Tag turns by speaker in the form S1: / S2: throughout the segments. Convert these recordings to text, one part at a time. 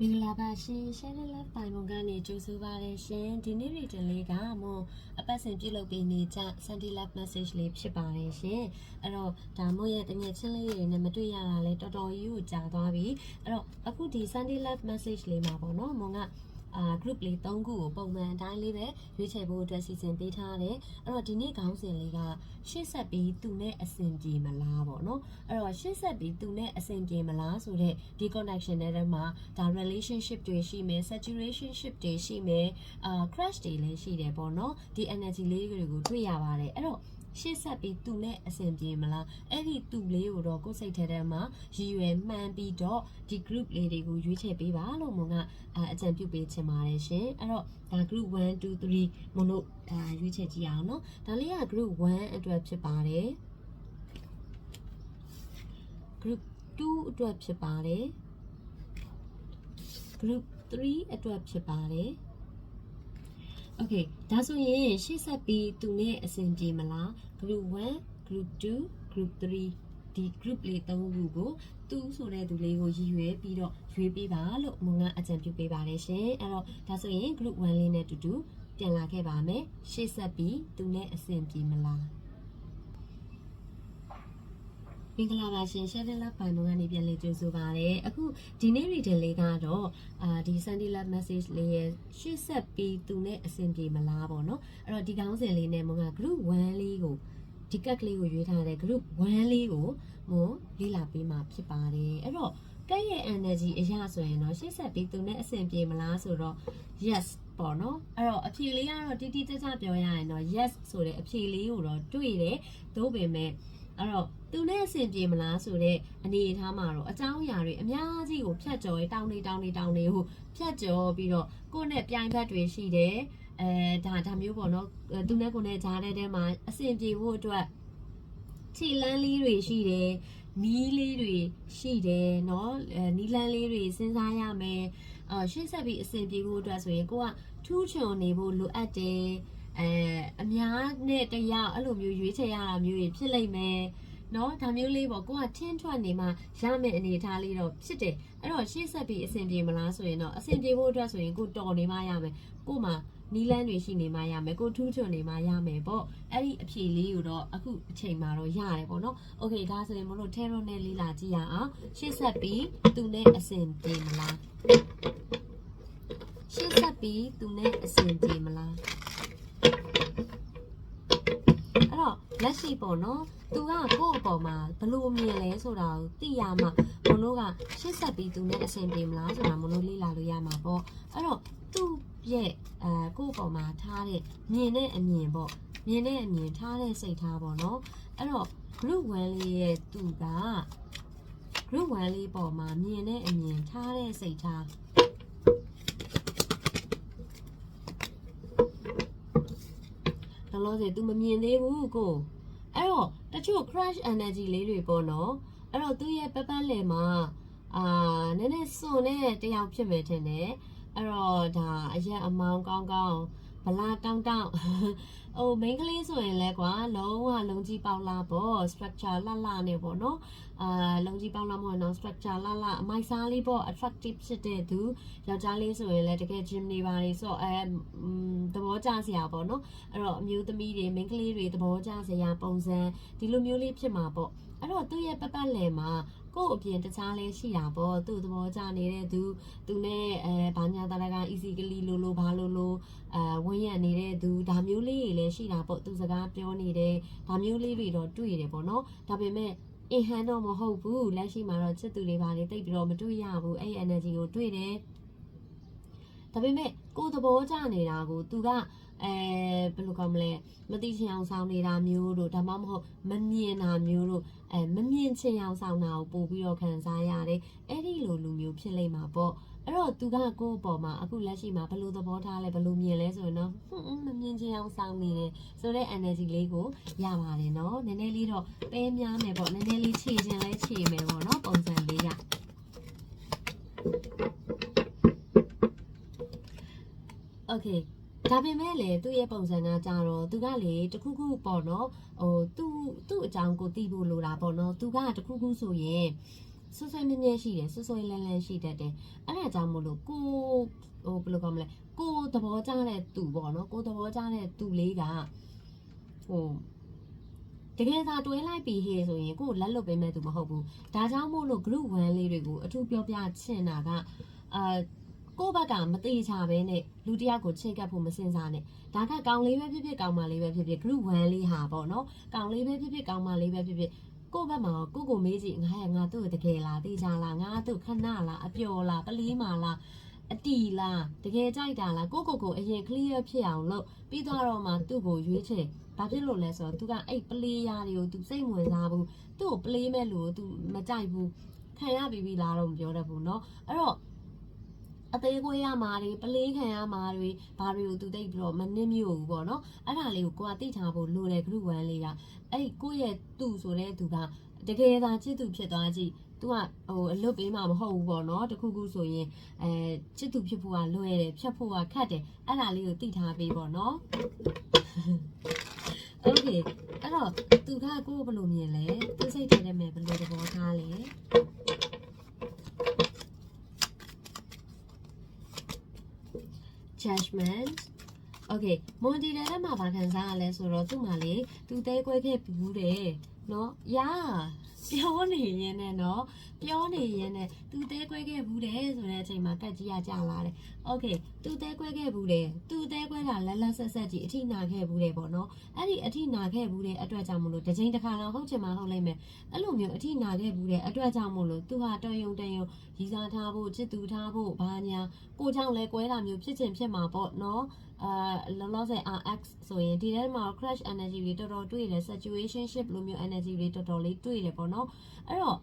S1: မင်္ဂလာပါရှင် Channel Love ပိုင်မုံကနေကြိုဆိုပါရရှင်ဒီနေ့ရီတလေးကမွန်အပတ်စဉ်ပြုလုပ်ပေးနေကြ Sandy Love message လေးဖြစ်ပါတယ်ရှင်အဲ့တော့ဒါမို့ရဲ့တငယ်ချင်းလေးတွေနဲ့မတွေ့ရတာလဲတော်တော်ကြီးကိုကြာသွားပြီအဲ့တော့အခုဒီ Sandy Love message လေးမှာပေါ့နော်မွန်က အာ group လေး3ခုကိုပုံမှန်အတိုင်းလေးပဲရွေးချယ်ဖို့အတွက်စီစဉ်ပေးထားတယ်အဲ့တော့ဒီနေ့ခေါင်းစဉ်လေးကရှေ့ဆက်ပြီးသူနဲ့အဆင်ပြေမလားပေါ့နော်အဲ့တော့ရှေ့ဆက်ပြီးသူနဲ့အဆင်ပြေမလားဆိုတော့ဒီ connection တွေထဲမှာဒါ relationship တွေရှိမယ် saturationship တွေရှိမယ်အာ crush တွေလည်းရှိတယ်ပေါ့နော်ဒီ energy လေးတွေကိုတွေ့ရပါတယ်အဲ့တော့ ရှေ့ဆက်ပြီးသူနဲ့အဆင်ပြေမလားအဲ့ဒီသူလေးကိုတော့ကိုယ်စိတ်ထဲထဲမှာရည်ရွယ်မှန်းပြီးတော့ဒီ group လေးတွေကိုရွေးချယ်ပေးပါလို့မုံကအအကြံပြုပေးချင်ပါတယ်ရှင်အဲ့တော့ဒါ group 1 2 3မုံတို့ဒါရွေးချယ်ကြည့်အောင်နော်ဒါလေးက group 1အတွက်ဖြစ်ပါတယ် group 2အတွက်ဖြစ်ပါတယ် group 3အတွက်ဖြစ်ပါတယ် Okay ဒါဆိုရင်ရှေ့ဆက်ပြီးသူနဲ့အဆင်ပြေမလား group 1 group 2 group 3ဒီ group လေး၃ခုကိုသူဆိုတဲ့သူလေးကိုရည်ရွယ်ပြီးတော့ရွေးပေးပါလို့မုံကအကြံပြုပေးပါတယ်ရှင်အဲ့တော့ဒါဆိုရင် group 1လေးနဲ့အတူတူပြန်လာခဲ့ပါမယ်ရှေ့ဆက်ပြီးသူနဲ့အဆင်ပြေမလား မင်္ဂလာပါရှင် Shadow Love ပိုင်မုံကနေပြန်လည်ကြိုဆိုပါရစေအခုဒီနေ့ reading လေးကတော့အာဒီ Sunday Love message လေးရဲ့ရှေ့ဆက်ပြီးသူနဲ့အဆင်ပြေမလားပေါ့နော်အဲ့တော့ဒီကောင်းစဉ်လေးနဲ့မုံက group 1လေးကိုဒီကက်ကလေးကိုရွေးထားတဲ့ group 1လေးကိုမုံလေ့လာပေးမှာဖြစ်ပါတယ်အဲ့တော့ကဲ့ရဲ့ energy အရာဆိုရင်တော့ရှေ့ဆက်ပြီးသူနဲ့အဆင်ပြေမလားဆိုတော့ yes ပေါ့နော်အဲ့တော့အဖြေလေးကတော့တိတိကျကျပြောရရင်တော့ yes ဆိုတဲ့အဖြေလေးကိုတော့တွေ့တယ်သို့ပေမဲ့ အဲ့တော့သူနဲ့အဆင်ပြေမလားဆိုတဲ့အနေအထားမှာတော့အကြောင်းအရာတွေအများကြီးကိုဖြတ်ကျော်တောင်းနေတောင်းနေတောင်းနေဟိုဖြတ်ကျော်ပြီးတော့ကိုယ့်နဲ့ပြိုင်ဘက်တွေရှိတယ်အဲဒါဒါမျိုးပေါ့နော်အဲသူနဲ့ကိုယ်နဲ့ဂျားတဲ့တဲမှာအဆင်ပြေဖို့အတွက်ခြေလန်းလေးတွေရှိတယ်နီးလေးတွေရှိတယ်เนาะအဲနီးလန်းလေးတွေစဉ်းစားရမယ်အာရှေ့ဆက်ပြီးအဆင်ပြေဖို့အတွက်ဆိုရင်ကိုကထူးချွန်နေဖို့လိုအပ်တယ် အဲအများနဲ့တယောက်အဲ့လိုမျိုးရွေးချယ်ရတာမျိုးတွေဖြစ်လိမ့်မယ်နော်ဒါမျိုးလေးပေါ့ကိုကထင်းထွက်နေမှရမယ့်အနေအထားလေးတော့ဖြစ်တယ်အဲ့တော့ရှေ့ဆက်ပြီးအဆင်ပြေမလားဆိုရင်တော့အဆင်ပြေဖို့အတွက်ဆိုရင်ကိုတော်နေမှရမယ်ကိုမှနီးလန်းတွေရှိနေမှရမယ်ကိုထူးချွန်နေမှရမယ်ပေါ့အဲ့ဒီအဖြေလေးကိုတော့အခုအချိန်မှာတော့ရတယ်ပေါ့နော်โอเคဒါဆိုရင်မလို့ terror နဲ့လေးလာကြည့်ရအောင်ရှေ့ဆက်ပြီးသူနဲ့အဆင်ပြေမလားရှေ့ဆက်ပြီးသူနဲ့အဆင်ပြေမလား ရှိပေါ့နော်သူကကိုယ့်အပေါ်မှာဘလို့မြင်လဲဆိုတာကိုသိရမှမလို့ကရှေ့ဆက်ပြီးသူနဲ့အဆင်ပြေမလားဆိုတာမလို့လေ့လာလို့ရမှာပေါ့အဲ့တော့သူ့ရဲ့အဲကိုယ့်အပေါ်မှာထားတဲ့မြင်တဲ့အမြင်ပေါ့မြင်တဲ့အမြင်ထားတဲ့စိတ်ထားပေါ့နော်အဲ့တော့ group 1လေးရဲ့သူက group 1လေးပေါ်မှာမြင်တဲ့အမြင်ထားတဲ့စိတ်ထားလောလောဆယ် तू မမြင်သေးဘူးကို အဲ့တော့တချို့ crush energy လေးတွေပေါ့နော်အဲ့တော့သူ့ရဲ့ပပန်းလယ်မှာအာနည်းနည်းစွန်တဲ့တယောက်ဖြစ်မယ်ထင်တယ်အဲ့တော့ဒါအရက်အမောင်းကောင်းကောင်းဗလာတောင်းတောင်း ဟို main ကလေးဆိုရင်လဲကွာလုံးဝလုံးကြီးပေါက်လာပေါ့ structure လှလှနဲ့ပေါ့နော်အာလုံးကြီးပေါက်လာမဟုတ်တော့ structure လှလှအမိုက်စားလေးပေါ့ attractive ဖြစ်တဲ့သူယောက်ျားလေးဆိုရင်လဲတကယ် gym နေပါလေဆိုတော့အဲသဘောကျစရာပေါ့နော်အဲ့တော့အမျိုးသမီးတွေ main ကလေးတွေသဘောကျစရာပုံစံဒီလိုမျိုးလေးဖြစ်မှာပေါ့အဲ့တော့သူ့ရဲ့ပတ်ပတ်လည်မှာကို့အပြင်တခြားလဲရှိတာပေါ့သူ့သဘောကျနေတဲ့သူသူနဲ့အဲဘာညာတရက easy ကလေးလိုလိုဘာလိုလိုအဲဝန်းရံနေတဲ့သူဒါမျိုးလေးတွေလည်းရှိတာပေါ့သူစကားပြောနေတယ်ဒါမျိုးလေးတွေတော့တွေ့ရတယ်ပေါ့နော်ဒါပေမဲ့အင်ဟန်တော့မဟုတ်ဘူးလက်ရှိမှာတော့ချစ်သူတွေပါလေတိတ်ပြီးတော့မတွေ့ရဘူးအဲ့ energy ကိုတွေ့တယ်ဒါပေမဲ့ကိုယ်သဘောကျနေတာကိုသူကအဲဘယ်လိုကောင်းမလဲမသိချင်အောင်ဆောင်နေတာမျိုးတို့ဒါမှမဟုတ်မမြင်တာမျိုးတို့အဲမမြင်ချင်အောင်ဆောင်တာကိုပို့ပြီးတော့ခံစားရတယ်အဲ့ဒီလိုလူမျိုးဖြစ်လိမ့်မှာပေါ့ အဲ့တော့သူကကိုယ့်အပေါ်မှာအခုလက်ရှိမှာဘယ်လိုသဘောထားလဲဘယ်လိုမြင်လဲဆိုရင်တော့ဟွန်းမမြင်ချင်အောင်ဆောင်နေတယ်ဆိုတော့ energy လေးကိုရပါတယ်เนาะနည်းနည်းလေးတော့ပဲများမယ်ပေါ့နည်းနည်းလေးခြေချင်လဲခြေမယ်ပေါ့เนาะပုံစံလေးရ Okay ဒါပေမဲ့လေသူ့ရဲ့ပုံစံကကြတော့သူကလေတခုခုပေါ့နော်ဟိုသူ့သူ့အကြောင်းကိုသိဖို့လိုတာပေါ့နော်သူကတခုခုဆိုရင် ဆွဆွဲမြဲမြဲရှိတယ်ဆွဆွဲလန်းလန်းရှိတတ်တယ်အဲ့ဒါကြောင့်မို့လို့ကိုဟိုဘယ်လိုကောမလဲကိုသဘောကျတဲ့သူပေါ့နော်ကိုသဘောကျတဲ့သူလေးကဟိုတကယ်သာတွဲလိုက်ပြီဟေဆိုရင်ကိုလက်လွတ်ပေးမဲ့သူမဟုတ်ဘူးဒါကြောင့်မို့လို့ group 1လေးတွေကိုအထူးပြောပြချင်တာကအာကိုယ့်ဘက်ကမသေးချပဲနဲ့လူတစ်ယောက်ကိုချိန်ကပ်ဖို့မစင်စားနဲ့ဒါကကောင်လေးပဲဖြစ်ဖြစ်ကောင်မလေးပဲဖြစ်ဖြစ် group 1လေးဟာပေါ့နော်ကောင်လေးပဲဖြစ်ဖြစ်ကောင်မလေးပဲဖြစ်ဖြစ် ကိုယ့်ဘက်မှာကိုယ့်ကိုမေးကြည့်ငါရငါသူ့ကိုတကယ်လားတေးချလားငါသူ့ခဏလားအပျော်လားပလီးမာလားအတီလားတကယ်ကြိုက်တာလားကိုယ့်ကိုယ်ကိုအရင် clear ဖြစ်အောင်လုပ်ပြီးတော့တော့မှသူ့ကိုရွေးချယ်ဘာဖြစ်လို့လဲဆိုတော့ तू ကအဲ့ပလေးရာတွေကို तू စိတ်ဝင်စားဘူးသူ့ကိုပလေးမဲ့လူကို तू မကြိုက်ဘူးခံရပြီပြီလားတော့မပြောတတ်ဘူးเนาะအဲ့တော့ အသေးခွေးရမှာတွေပလေးခံရမှာတွေဘာတွေကိုသူသိပ်ပြီးတော့မနစ်မြို့ဘူးပေါ့နော်အဲ့ဒါလေးကိုကိုကသိထားဖို့လိုတယ် group 1လေးကအဲ့ဒီကိုယ့်ရဲ့သူ့ဆိုတဲ့သူကတကယ်သာချစ်သူဖြစ်သွားကြည့် तू ကဟိုအလွတ်ပေးမှာမဟုတ်ဘူးပေါ့နော်တခုခုဆိုရင်အဲချစ်သူဖြစ်ဖို့ကလွယ်တယ်ဖြတ်ဖို့ကခက်တယ်အဲ့ဒါလေးကိုသိထားပေးပေါ့နော် Okay အဲ့တော့သူကကိုယ်ဘယ်လိုမြင်လဲသူစိတ်ထဲထဲမှာဘယ်လိုသဘောထားလဲ judgment okay မွန်တီတဲ့ထဲမှာဗာခံစားရလဲဆိုတော့သူ့မှာလေသူတဲခွဲခဲ့ဘူးတယ်နော်ယာ ပြောနေရင်နဲ့နော်ပြောနေရင်နဲ့သူတဲခွဲခဲ့ဘူးတယ်ဆိုတဲ့အချိန်မှာကတ်ကြီးကကြာလာတယ် okay သူတဲခွဲခဲ့ဘူးတယ်သူတဲခွဲတာလက်လက်ဆက်ဆက်ကြီးအထိနာခဲ့ဘူးတယ်ပေါ့နော်အဲ့ဒီအထိနာခဲ့ဘူးတဲ့အတွက်ကြောင့်မလို့တစ်ချိန်တစ်ခါတော့ဟုတ်ချင်မှဟုတ်လိမ့်မယ်အဲ့လိုမျိုးအထိနာခဲ့ဘူးတဲ့အတွက်ကြောင့်မလို့သူဟာတော်ယုံတန်ယုံရီစားထားဖို့ချစ်သူထားဖို့ဘာညာကိုကြောင့်လဲကွဲတာမျိုးဖြစ်ချင်ဖြစ်မှာပေါ့နော် အာလောလောဆယ် RX ဆိုရင်ဒီထဲမှာ crash energy တွေတော်တော်တွေ့တယ် situationship လိုမျိုး energy တွေတော်တော်လေးတွေ့တယ်ပေါ့နော်အဲ့တော့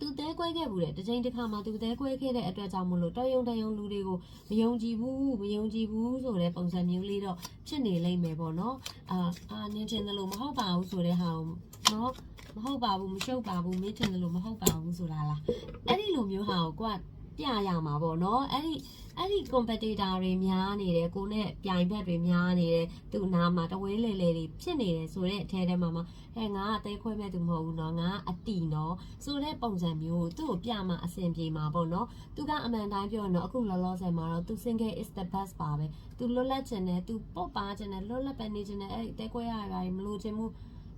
S1: သူတဲကွဲခဲ့ဘူးတဲ့တစ်ချိန်တစ်ခါမှသူတဲကွဲခဲ့တဲ့အတွက်ကြောင့်မလို့တော်ယုံတယုံလူတွေကိုမယုံကြည်ဘူးမယုံကြည်ဘူးဆိုတဲ့ပုံစံမျိုးလေးတော့ဖြစ်နေလိမ့်မယ်ပေါ့နော်အာအာနင်းချင်တယ်လို့မဟုတ်ပါဘူးဆိုတဲ့ဟာကိုနော်မဟုတ်ပါဘူးမရှုပ်ပါဘူးမင်းချင်တယ်လို့မဟုတ်ပါဘူးဆိုတာလားအဲ့ဒီလိုမျိုးဟာကိုကိုက ပြရမှာပေါ့နော်အဲ့ဒီအဲ့ဒီ competitor တွေများနေတယ်ကိုနဲ့ပြိုင်ဘက်တွေများနေတယ်သူနာမှာတဝဲလေလေတွေဖြစ်နေတယ်ဆိုတဲ့အထဲထဲမှာမှာဟဲ့ငါအသေးခွဲမဲ့သူမဟုတ်ဘူးနော်ငါအတီနော်ဆိုတဲ့ပုံစံမျိုးသူ့ကိုပြမှာအဆင်ပြေမှာပေါ့နော်သူကအမှန်တိုင်းပြောနော်အခုလောလောဆယ်မှာတော့သူ single is the best ပါပဲသူလွတ်လပ်ခြင်းနဲ့သူပုတ်ပါခြင်းနဲ့လွတ်လပ်ပဲနေခြင်းနဲ့အဲ့ဒီတဲခွဲရရပါမလို့ခြင်းမှု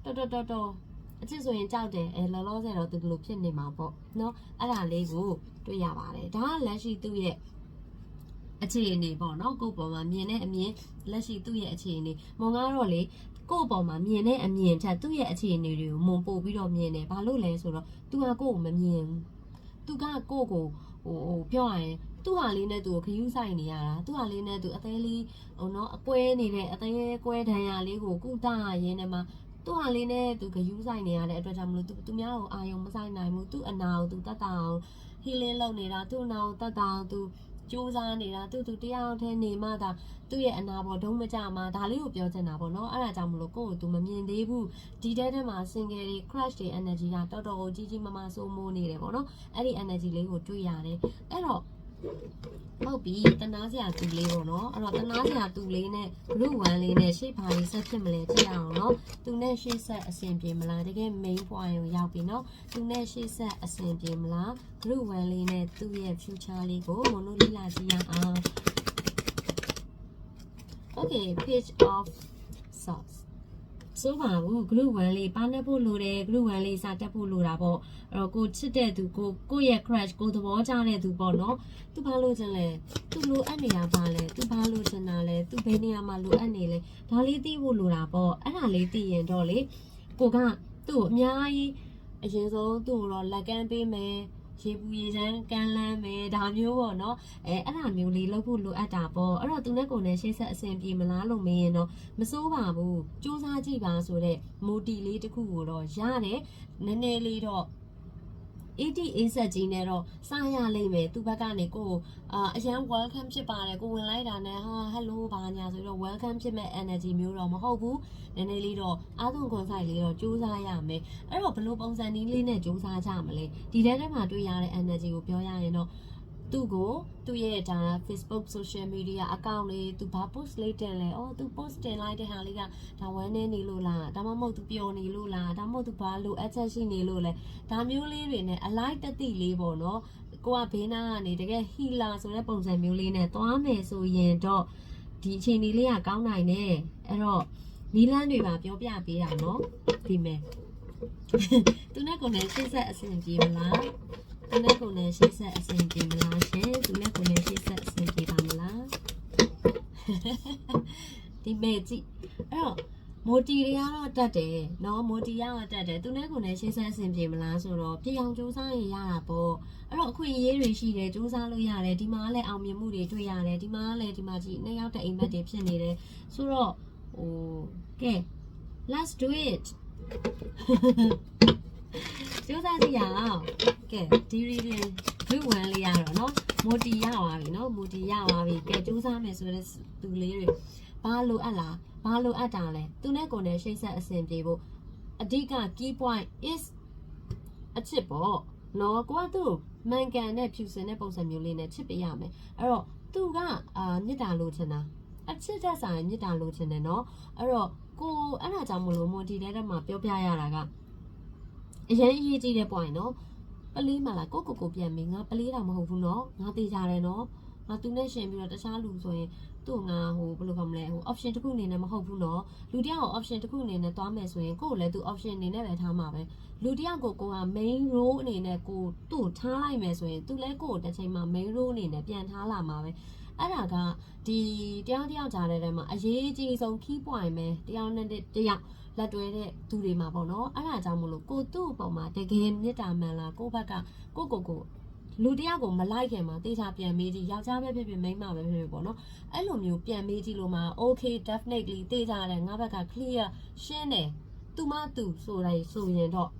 S1: တော်တော်တော်တော်အချစ်ဆိုရင်ကြောက်တယ်အဲလောလောဆယ်တော့သူဘယ်လိုဖြစ်နေမှာပေါ့နော်အဲ့ဒါလေးကို တွေ့ရပါတယ်ဒါကလက်ရှိသူ့ရဲ့အခြေအနေပေါ့နော်ကိုယ့်ပေါ်မှာမြင်တဲ့အမြင်လက်ရှိသူ့ရဲ့အခြေအနေမုံကတော့လေကိုယ့်ပေါ်မှာမြင်တဲ့အမြင်ထက်သူ့ရဲ့အခြေအနေတွေကိုမုံပို့ပြီးတော့မြင်တယ်ဘာလို့လဲဆိုတော့ तू ကကိုယ့်ကိုမမြင်ဘူး तू ကကိုယ့်ကိုဟိုဟိုပြောရရင်သူ့ဟာလေးနဲ့သူကိုခယူးဆိုင်နေရတာသူ့ဟာလေးနဲ့သူအသေးလေးဟိုနော်အကွဲနေတဲ့အသေးကွဲဒဏ်ရာလေးကိုကုသရင်းနဲ့မှသူ့ဟာလေးနဲ့သူခယူးဆိုင်နေရတဲ့အတွက်ကြောင့်မလို့သူသူများကိုအာယုံမဆိုင်နိုင်ဘူးသူ့အနာကိုသူတတ်တာအောင် healing လုပ်နေတာသူ့အနာကိုတတ်တာအောင်သူစူးစမ်းနေတာသူသူတရားထဲနေမှသာသူ့ရဲ့အနာပေါ်ဒုံမကြမှာဒါလေးကိုပြောချင်တာပေါ့နော်အဲ့ဒါကြောင့်မလို့ကိုယ့်ကိုသူမမြင်သေးဘူးဒီတဲထဲမှာ single တွေ crush တွေ energy ကတော်တော်ကိုကြီးကြီးမားမားစိုးမိုးနေတယ်ပေါ့နော်အဲ့ဒီ energy လေးကိုတွေ့ရတယ်အဲ့တော့ ဟုတ်ပြီတနာစရာသူလေးပေါ့နော်အဲ့တော့တနာစရာသူလေးနဲ့ group 1လေးနဲ့ရှေ့ဘာလေးဆက်ဖြစ်မလဲကြည့်ရအောင်နော်သူနဲ့ရှေ့ဆက်အဆင်ပြေမလားတကယ် main point ကိုရောက်ပြီနော်သူနဲ့ရှေ့ဆက်အဆင်ပြေမလား group 1လေးနဲ့သူ့ရဲ့ future လေးကိုမနိုလေးလာကြည့်ရအောင် Okay page of socks ဆိုပါဘူး group 1လေးပါနေဖို့လိုတယ် group 1လေးစာတက်ဖို့လိုတာပေါ့အဲ့တော့ကိုချစ်တဲ့သူကိုကိုရဲ့ crush ကိုသဘောကျတဲ့သူပေါ့နော်သူဘာလို့ချင်လဲသူလိုအပ်နေတာပါလဲသူဘာလို့ချင်တာလဲသူဘယ်နေရာမှာလိုအပ်နေလဲဒါလေးသိဖို့လိုတာပေါ့အဲ့ဒါလေးသိရင်တော့လေကိုကသူ့ကိုအများကြီးအရင်ဆုံးသူ့ကိုတော့လက်ကမ်းပေးမယ် ရေပူရေချမ်းကမ်းလန်းမယ်ဒါမျိုးပေါ့နော်အဲအဲ့ဒါမျိုးလေးလုပ်ဖို့လိုအပ်တာပေါ့အဲ့တော့သူနဲ့ကိုယ်နဲ့ရှေ့ဆက်အဆင်ပြေမလားလို့မင်းရင်တော့မစိုးပါဘူးစူးစမ်းကြည့်ပါဆိုတော့မူတီလေးတစ်ခုကိုတော့ရတယ်နည်းနည်းလေးတော့ 80 A ဆက်ကြီးနဲ့တော့စရလိမ့်မယ်သူ့ဘက်ကနေကိုယ်အာအရန် welcome ဖြစ်ပါတယ်ကိုဝင်လိုက်တာနဲ့ဟာ hello ဘာညာဆိုတော့ welcome ဖြစ်မဲ့ energy မျိုးတော့မဟုတ်ဘူးနည်းနည်းလေးတော့အားသွန်ခွန်ဆိုင်လေးတော့စူးစမ်းရမယ်အဲ့တော့ဘယ်လိုပုံစံနည်းလေးနဲ့စူးစမ်းကြမလဲဒီထဲထဲမှာတွေ့ရတဲ့ energy ကိုပြောရရင်တော့ သူ့ကိုသူ့ရဲ့ဒါ Facebook social media account လေးသူဘာ post လေးတင်လဲအော်သူ post တင်လိုက်တဲ့ဟာလေးကဒါဝမ်းနေနေလို့လားဒါမှမဟုတ်သူပျော်နေလို့လားဒါမှမဟုတ်သူဘာလိုအပ်ချက်ရှိနေလို့လဲဒါမျိုးလေးတွေနဲ့အလိုက်တသိလေးပေါ့နော်ကိုကဘေးနားကနေတကယ် healer ဆိုတဲ့ပုံစံမျိုးလေးနဲ့သွားမယ်ဆိုရင်တော့ဒီအချိန်လေးကကောင်းနိုင်တယ်အဲ့တော့နီလန်းတွေပါပြောပြပေးတာနော်ဒီမဲ့သူနဲ့ကိုယ်နဲ့ရှေ့ဆက်အဆင်ပြေမလား သူနဲ့ကိုလည်းရှေ့ဆက်အဆင်ပြေမလားရှင်သူနဲ့ကိုလည်းရှေ့ဆက်အဆင်ပြေပါမလားဒီမဲ့ကြည့်အဲ့တော့မိုတီတွေကတော့တက်တယ်နော်မိုတီကတော့တက်တယ်သူနဲ့ကိုယ်နဲ့ရှင်းဆန်းဆင်ပြေမလားဆိုတော့ပြေအောင်စူးစမ်းရရတာပေါ့အဲ့တော့အခွင့်အရေးတွေရှိတယ်စူးစမ်းလို့ရတယ်ဒီမှာလည်းအောင်မြင်မှုတွေတွေ့ရတယ်ဒီမှာလည်းဒီမှာကြည့်နှစ်ယောက်တဲ့အိမ်မက်တွေဖြစ်နေတယ်ဆိုတော့ဟိုကဲ let's do it ကျိုးစားကြည့်ရအောင်ကဲဒီ reading group 1လေးရတော့เนาะမိုတီရပါပြီเนาะမိုတီရပါပြီကဲကျိုးစားမယ်ဆိုတဲ့သူလေးတွေဘာလိုအပ်လားဘာလိုအပ်တာလဲသူနဲ့ကိုယ်နဲ့ရှိတ်ဆက်အဆင်ပြေဖို့အဓိက key point is အချစ်ပေါ့နော်ကိုကသူ့မှန်ကန်တဲ့ဖြူစင်တဲ့ပုံစံမျိုးလေးနဲ့ချစ်ပေးရမယ်အဲ့တော့သူကအာမေတ္တာလိုချင်တာအချစ်တဲ့ဆိုင်မေတ္တာလိုချင်တယ်နော်အဲ့တော့ကိုအဲ့ဒါကြောင့်မလို့မိုတီတဲ့တက်မှာပြောပြရတာက အရင်အရေးကြီးတဲ့ point နော်ပလေးမလားကိုကိုကိုပြန်မေးငါပလေးတာမဟုတ်ဘူးနော်ငါသေးကြတယ်နော်ငါသူနဲ့ရှင်ပြီးတော့တခြားလူဆိုရင်သူ့ငါဟိုဘယ်လိုခေါ်မလဲဟို option တစ်ခုအနေနဲ့မဟုတ်ဘူးနော်လူတယောက်ကို option တစ်ခုအနေနဲ့သွားမယ်ဆိုရင်ကိုယ့်ကိုလည်းသူ option အနေနဲ့ပဲထားမှာပဲလူတယောက်ကိုကိုက main role အနေနဲ့ကိုသူ့ကိုထားလိုက်မယ်ဆိုရင်သူလည်းကိုယ့်ကိုတစ်ချိန်မှာ main role အနေနဲ့ပြန်ထားလာမှာပဲအဲ့ဒါကဒီတယောက်တယောက်ကြားတဲ့ထဲမှာအရေးကြီးဆုံး key point ပဲတယောက်နဲ့တယောက် လက်တွဲတဲ့သူတွေမှာပေါ့နော်အဲ့ဒါကြောင့်မလို့ကိုသူ့အပေါ်မှာတကယ်မေတ္တာမှန်လားကိုယ့်ဘက်ကကိုကိုကိုလူတယောက်ကိုမလိုက်ခင်မှာတေချာပြန်မေးကြည့်ယောက်ျားပဲဖြစ်ဖြစ်မိန်းမပဲဖြစ်ဖြစ်ပေါ့နော်အဲ့လိုမျိုးပြန်မေးကြည့်လို့မှာ okay definitely တေချာတယ်ငါဘက်က clear ရှင်းတယ်သူမသူဆိုတိုင်းဆိုရင်တော့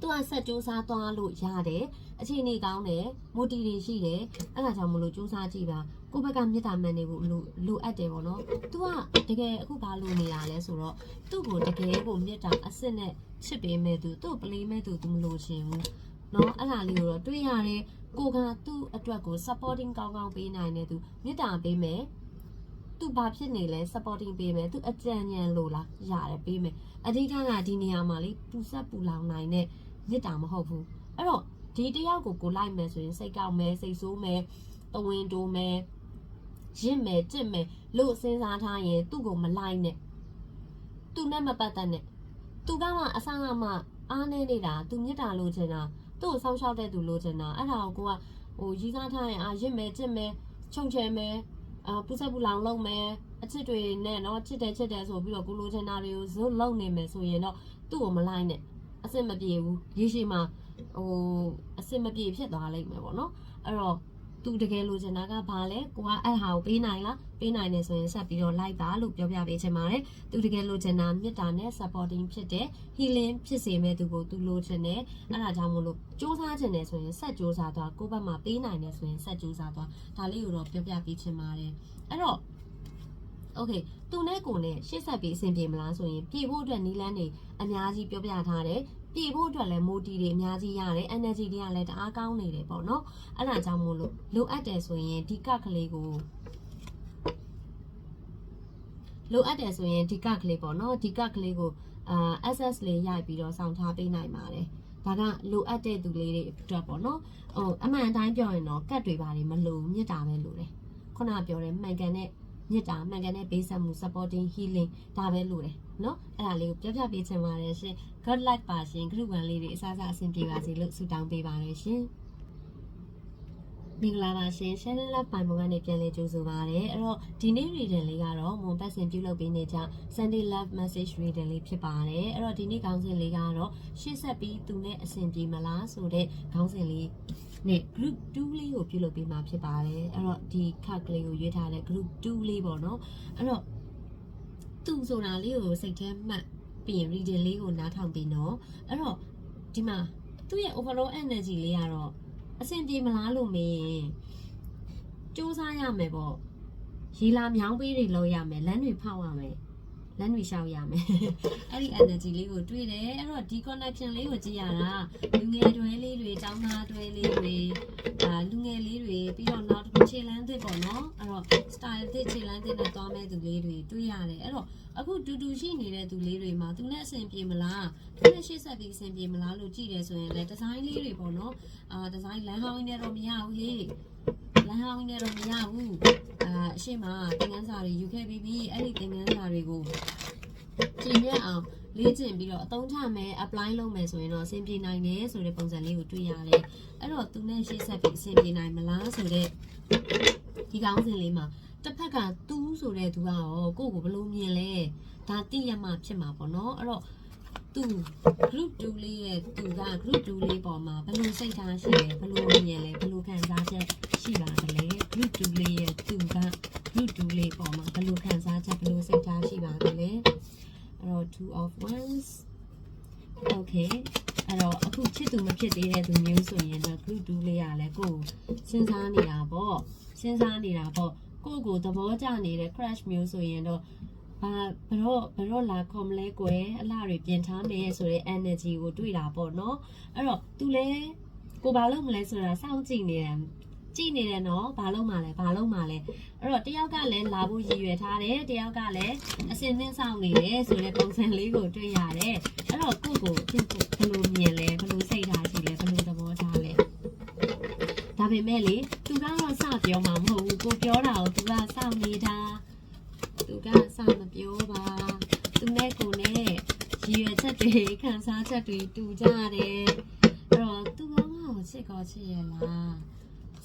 S1: သူကဆက်စူးစမ်းသွားလို့ရတယ် အခြေအနေကောင်းတယ်မိုတီတွေရှိတယ်အဲ့ဒါကြောင့်မလို့စူးစမ်းကြည့်ပါကိုဘက်ကမေတ္တာမှန်နေဖို့လိုလိုအပ်တယ်ပေါ့နော်။ तू ကတကယ်အခုဘာလိုနေရလဲဆိုတော့သူ့ကိုတကယ်ကိုမေတ္တာအစစ်နဲ့ချစ်ပေးမဲ့သူသူ့ပလေးမဲ့သူ तू မလိုချင်ဘူး။နော်အဲ့ဒါလေးကိုတော့တွေးရတယ်ကိုကသူ့အတွက်ကို supporting ကောင်းကောင်းပေးနိုင်တဲ့သူမေတ္တာပေးမယ်။ तू ဘာဖြစ်နေလဲ supporting ပေးမယ်။ तू အကြံဉာဏ်လိုလားရတယ်ပေးမယ်။အဓိကကဒီနေရာမှာလေပူဆက်ပူလောင်နိုင်တဲ့မေတ္တာမဟုတ်ဘူး။အဲ့တော့ ဒီတယောက်ကိုကိုလိုက်မယ်ဆိုရင်စိတ်ကောက်မယ်စိတ်ဆိုးမယ်တဝင်းတိုးမယ်ရင့်မယ်ကြင့်မယ်လို့စဉ်းစားထားရင်သူ့ကိုမလိုက်နဲ့သူနဲ့မပတ်သက်နဲ့သူကမှအဆအမအားနေနေတာသူမြစ်တာလိုချင်တာသူ့ကိုဆောင်းရှောက်တဲ့သူလိုချင်တာအဲ့ဒါကိုကိုကဟိုရီးကားထားရင်အာရင့်မယ်ကြင့်မယ်ချုံချဲမယ်အာပူဆက်ပူလောင်လုပ်မယ်အချစ်တွေနဲ့နော်ချစ်တယ်ချစ်တယ်ဆိုပြီးတော့ကိုလိုချင်တာတွေကိုဇွတ်လုံနေမယ်ဆိုရင်တော့သူ့ကိုမလိုက်နဲ့အဆင်မပြေဘူးရေရှည်မှာ ဟိုအစ်စ်မပြေဖြစ်သွားလိမ့်မယ်ပေါ့နော်အဲ့တော့သူတကယ်လိုချင်တာကဘာလဲကိုကအဲ့ဟာကိုပေးနိုင်လားပေးနိုင်တယ်ဆိုရင်ဆက်ပြီးတော့လိုက်ပါလို့ပြောပြပေးချင်ပါတယ်သူတကယ်လိုချင်တာမေတ္တာနဲ့ supporting ဖြစ်တဲ့ healing ဖြစ်စေမဲ့သူကိုသူလိုချင်တယ်အဲ့ဒါကြောင့်မို့လို့စူးစမ်းချင်တယ်ဆိုရင်ဆက်စူးစမ်းသွားကိုယ့်ဘက်မှာပေးနိုင်တယ်ဆိုရင်ဆက်စူးစမ်းသွားဒါလေးကိုတော့ပြောပြပေးချင်ပါတယ်အဲ့တော့ okay သူနဲ့ကိုနဲ့ရှေ့ဆက်ပြီးအဆင်ပြေမလားဆိုရင်ပြေဖို့အတွက်နီးလန်းတွေအများကြီးပြောပြထားတယ် ပြေဖို့အတွက်လည်းမိုတီတွေအများကြီးရတယ် energy တွေကလည်းတအားကောင်းနေတယ်ပေါ့နော်အဲ့ဒါကြောင့်မို့လို့လိုအပ်တယ်ဆိုရင်ဒီကကလေးကိုလိုအပ်တယ်ဆိုရင်ဒီကကလေးပေါ့နော်ဒီကကလေးကိုအာ access လေးရိုက်ပြီးတော့စောင့်ထားပေးနိုင်ပါတယ်ဒါကလိုအပ်တဲ့သူလေးတွေအတွက်ပေါ့နော်ဟိုအမှန်အတိုင်းပြောရင်တော့ကတ်တွေပါတယ်မလိုမြစ်တာပဲလိုတယ်ခုနပြောတယ်မှန်ကန်တဲ့ မြစ်တာမှန်ကန်တဲ့ဘေးဆက်မှု supporting healing ဒါပဲလိုတယ်နော်အဲ့ဒါလေးကိုပြပြပေးချင်ပါတယ်ရှင် God like ပါရှင် group 1လေးတွေအစားအစာအဆင်ပြေပါစေလို့ဆုတောင်းပေးပါတယ်ရှင်မင်္ဂလာပါရှင် Channel Lab ပိုင်ပေါ်ကနေပြန်လည်ကြိုဆိုပါရစေ။အဲ့တော့ဒီနေ့ reading လေးကတော့မွန်ပတ်စင်ပြုလုပ်ပေးနေကြ Sunday Love Message reading လေးဖြစ်ပါတယ်။အဲ့တော့ဒီနေ့ခေါင်းစဉ်လေးကတော့ရှေ့ဆက်ပြီးသူနဲ့အဆင်ပြေမလားဆိုတဲ့ခေါင်းစဉ်လေး နဲ့ group 2လေးကိုပြုလုပ်ပေးမှာဖြစ်ပါတယ်အဲ့တော့ဒီ card ကလေးကိုရွေးထားတဲ့ group 2လေးပေါ့နော်အဲ့တော့သူဆိုတာလေးကိုစိတ်ထဲမှတ်ပြီးရင် reading လေးကိုနားထောင်ပြီးနော်အဲ့တော့ဒီမှာသူ့ရဲ့ overall energy လေးကတော့အဆင်ပြေမလားလို့မေးရင်စူးစမ်းရမယ်ပေါ့ရီလာမြောင်းပေးတွေလောက်ရမယ်လမ်းတွေဖောက်ရမယ် လမ်းတွေရှောက်ရမယ်အဲ့ဒီ energy လေးကိုတွေ့တယ်အဲ့တော့ဒီ connection လေးကိုကြည့်ရတာလူငယ်တွဲလေးတွေចောင်းသားတွဲလေးတွေအာလူငယ်လေးတွေပြီးတော့နောက်တစ်ခုခြေလန်းသစ်ပေါ့နော်အဲ့တော့ style သစ်ခြေလန်းသစ်နဲ့သွားမဲ့သူလေးတွေတွေ့ရတယ်အဲ့တော့အခုတူတူရှိနေတဲ့သူလေးတွေမှာသူနဲ့အဆင်ပြေမလားသူနဲ့ရှေ့ဆက်ပြီးအဆင်ပြေမလားလို့ကြည့်တယ်ဆိုရင်လည်းဒီဇိုင်းလေးတွေပေါ့နော်အာဒီဇိုင်းလမ်းဟောင်းနဲ့တော့မရဘူးဟေး လမ်းဟောင်းနဲ့တော့မရဘူးအာအရှိမသင်ငန်းစာတွေယူခဲ့ပြီးပြီအဲ့ဒီသင်ငန်းစာတွေကိုကျင့်ရအောင်လေ့ကျင့်ပြီးတော့အသုံးချမယ် apply လုပ်မယ်ဆိုရင်တော့အဆင်ပြေနိုင်တယ်ဆိုတဲ့ပုံစံလေးကိုတွေ့ရတယ်အဲ့တော့သူနဲ့ရှေ့ဆက်ပြီးအဆင်ပြေနိုင်မလားဆိုတဲ့ဒီကောင်းစဉ်လေးမှာတစ်ဖက်ကသူဆိုတဲ့သူကရောကိုယ့်ကိုဘယ်လိုမြင်လဲဒါသိရမှဖြစ်မှာပေါ့နော်အဲ့တော့ သူ group 2လေးရဲ့သူက group 2လေးပေါ်မှာဘယ်လိုစိတ်ထားရှိလဲဘယ်လိုမြင်လဲဘယ်လိုခံစားချက်ရှိပါသလဲ group 2လေးရဲ့သူက group 2လေးပေါ်မှာဘယ်လိုခံစားချက်ဘယ်လိုစိတ်ထားရှိပါသလဲအဲ့တော့ two of wands okay အဲ့တော့အခုချစ်သူမဖြစ်သေးတဲ့သူမျိုးဆိုရင်တော့ group 2လေးရလဲကိုယ်စဉ်းစားနေတာပေါ့စဉ်းစားနေတာပေါ့ကိုယ့်ကိုယ်သဘောကျနေတဲ့ crush မျိုးဆိုရင်တော့ ဘာဘရောဘရောလာခေါမလဲကွယ်အလှတွေပြင်ထားမယ်ဆိုတဲ့ energy ကိုတွေ့တာပေါ့နော်အဲ့တော့ तू လဲကိုဘာလုပ်မလဲဆိုတာစောင့်ကြည့်နေတယ်ကြည့်နေတယ်နော်ဘာလုပ်မှလဲဘာလုပ်မှလဲအဲ့တော့တယောက်ကလည်းလာဖို့ရည်ရွယ်ထားတယ်တယောက်ကလည်းအစင်သင်းဆောင်နေတယ်ဆိုတဲ့ပုံစံလေးကိုတွေ့ရတယ်အဲ့တော့ကိုယ့်ကိုသူ့ကိုဘယ်လိုမြင်လဲဘယ်လိုစိတ်ထားရှိလဲဘယ်လိုသဘောထားလဲဒါပေမဲ့လေသူကတော့စပြောမှာမဟုတ်ဘူးကိုပြောတာကိုသူကစောင့်နေတာ သူကစမပြောပါသူနဲ့ကိုနဲ့ရည်ရွယ်ချက်တွေခံစားချက်တွေတူကြတယ်အဲ့တော့သူကငါ့ကိုချစ်ကောချစ်ရလား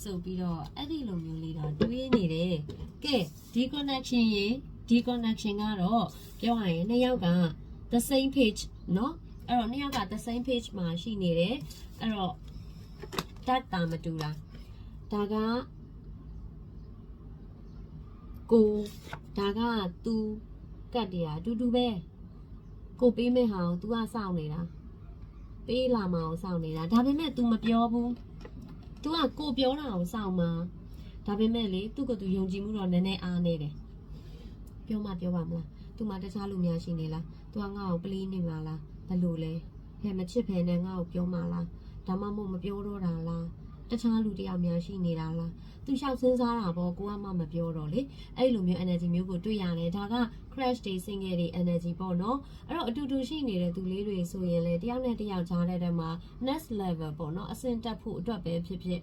S1: ဆိုပြီးတော့အဲ့ဒီလိုမျိုးလေးတော့တွေးနေတယ်ကဲဒီ connection ရေဒီ connection ကတော့ပြောရရင်နှစ်ယောက်က the same page เนาะအဲ့တော့နှစ်ယောက်က the same page မှာရှိနေတယ်အဲ့တော့ that တာမတူတာဒါက ကိုဒါက तू ကတ်တရားအတူတူပဲကိုပေးမဲ့ဟာကို तू ကစောင့်နေတာပေးလာမှာကိုစောင့်နေတာဒါပေမဲ့ तू မပြောဘူး तू ကကိုပြောတာကိုစောင့်မှာဒါပေမဲ့လေသူ့ကို तू ယုံကြည်မှုတော့နည်းနည်းအားနေတယ်ပြောမှပြောပါမလား तू မှတခြားလူများရှိနေလား तू ကငါ့ကိုပလီးနေမှာလားဘယ်လိုလဲဟဲ့မချစ်ဖဲနဲ့ငါ့ကိုပြောမှာလားဒါမှမဟုတ်မပြောတော့တာလားတခြားလူတယောက်များရှိနေတာလား သူလျှောက်စဉ်းစားတာပေါ့ကိုကမှမပြောတော့လေအဲ့လိုမျိုး energy မျိုးကိုတွေ့ရတယ်ဒါက crash day single day energy ပေါ့နော်အဲ့တော့အတူတူရှိနေတဲ့သူလေးတွေဆိုရင်လေတယောက်နဲ့တယောက်ကြားတဲ့တည်းမှာ next level ပေါ့နော်အဆင့်တက်ဖို့အတွက်ပဲဖြစ်ဖြစ်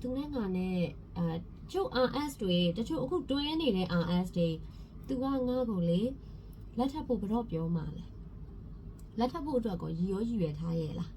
S1: သူနဲ့ငါနဲ့အဲကျုပ် RS တွေတချို့အခုတွဲနေတဲ့ RS တွေသူကငါ့ကိုလေလက်ထပ်ဖို့ဘယ်တော့ပြောမှလဲလက်ထပ်ဖို့အတွက်ကိုရည်ရောရည်ရွယ်ထားရဲ့လား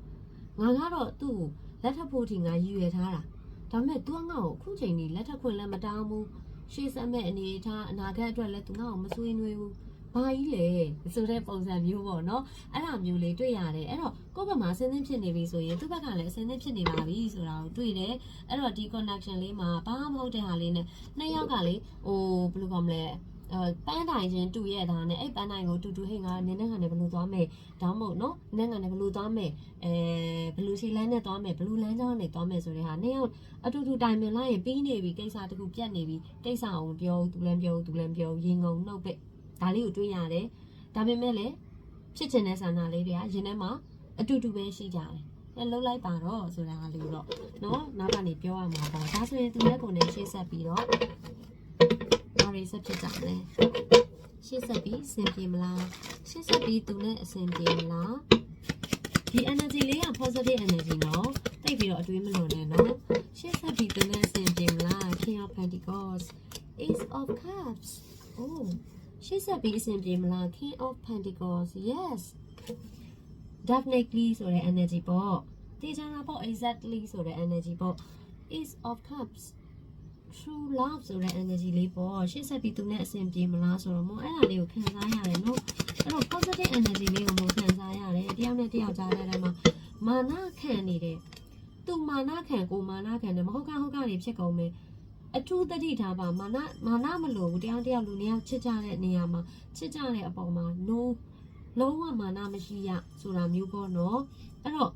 S1: ငါကတော့သူ့ကိုလက်ထပ်ဖို့ထိငါရည်ရွယ်ထားတာ ဒါပေမဲ့ तू ကငါ့ကိုအခုချိန်นี้လက်ထပ်ခွင့်လည်းမတောင်းဘူးရှေ့ဆက်မဲ့အနေအထားအနာဂတ်အတွက်လည်း तू ငါ့ကိုမဆွေးနွေးဘူးဘာကြီးလဲဆိုတဲ့ပုံစံမျိုးပေါ့နော်အဲ့လိုမျိုးလေးတွေ့ရတယ်အဲ့တော့ကိုယ့်ဘက်မှာအစင်းသင်းဖြစ်နေပြီဆိုရင်သူ့ဘက်ကလည်းအစင်းသင်းဖြစ်နေပါပြီဆိုတာကိုတွေ့တယ်အဲ့တော့ဒီ connection လေးမှာဘာမှမဟုတ်တဲ့ဟာလေးနဲ့နှစ်ယောက်ကလေဟိုဘယ်လိုကောမလဲ အဲပန်းတိုင်ချင်းတူရဲ့ဒါနဲ့အဲ့ပန်းတိုင်ကိုတူတူဟိတ်ငါနင်းနဲ့ငါနဲ့ဘယ်လိုသွားမယ်တောင်းမို့နော်နင်းငါနဲ့ဘယ်လိုသွားမယ်အဲဘယ်လိုစီလန်းနဲ့သွားမယ်ဘယ်လိုလမ်းကြောင်းနဲ့သွားမယ်ဆိုတဲ့ဟာနှစ်ယောက်အတူတူတိုင်ပင်လိုက်ရင်ပြီးနေပြီကိစ္စတခုပြတ်နေပြီကိစ္စအောင်ပြောသူလည်းပြောသူလည်းပြောရင်ငုံနှုတ်ပိတ်ဒါလေးကိုတွေးရတယ်ဒါပေမဲ့လည်းဖြစ်ချင်တဲ့ဆန္ဒလေးတွေကရင်ထဲမှာအတူတူပဲရှိကြတယ်အဲလှုပ်လိုက်ပါတော့ဆိုတာလေးတော့เนาะနောက်ကနေပြောရမှာပေါ့ဒါဆိုရင်သူလည်းကိုယ်နဲ့ရှေ့ဆက်ပြီးတော့ တာတွေဆက်ဖြစ်ကြလဲရှေ့ဆက်ပြီးစင်ပြေမလား?ရှေ့ဆက်ပြီးသူနဲ့အစင်ပြေမလား?ဒီ energy လေးက positive energy နော်တိတ်ပြီးတော့အတွေးမလွန်နဲ့နော်ရှေ့ဆက်ပြီးသူနဲ့အစင်ပြေမလား? King of Pentacles Ace of Cups oh ရှေ့ဆက်ပြီးအစင်ပြေမလား? King of Pentacles yes definitely so the energy ပေါ့တေချာနာပေါ့ exactly so the energy ball. Ace of Cups true love ဆိုတဲ့ energy လေးပေါ့ရှေ့ဆက်ပြီးသူနဲ့အဆင်ပြေမလားဆိုတော့မို့အဲ့ဒါလေးကိုခံစားရတယ်နော်အဲ့တော့ positive energy လေးကိုမို့ခံစားရတယ်တယောက်နဲ့တယောက်ကြားတဲ့ထဲမှာမာနခံနေတယ်သူမာနခံကိုမာနခံတယ်မဟုတ်ကဟုတ်ကနေဖြစ်ကုန်မယ်အထူးတတိထားပါမာနမာနမလို့ဘူးတယောက်တယောက်လူနှစ်ယောက်ချစ်ကြတဲ့နေရာမှာချစ်ကြတဲ့အပေါ်မှာ no လုံးဝမာနမရှိရဆိုတာမျိုးပေါ့နော်အဲ့တော့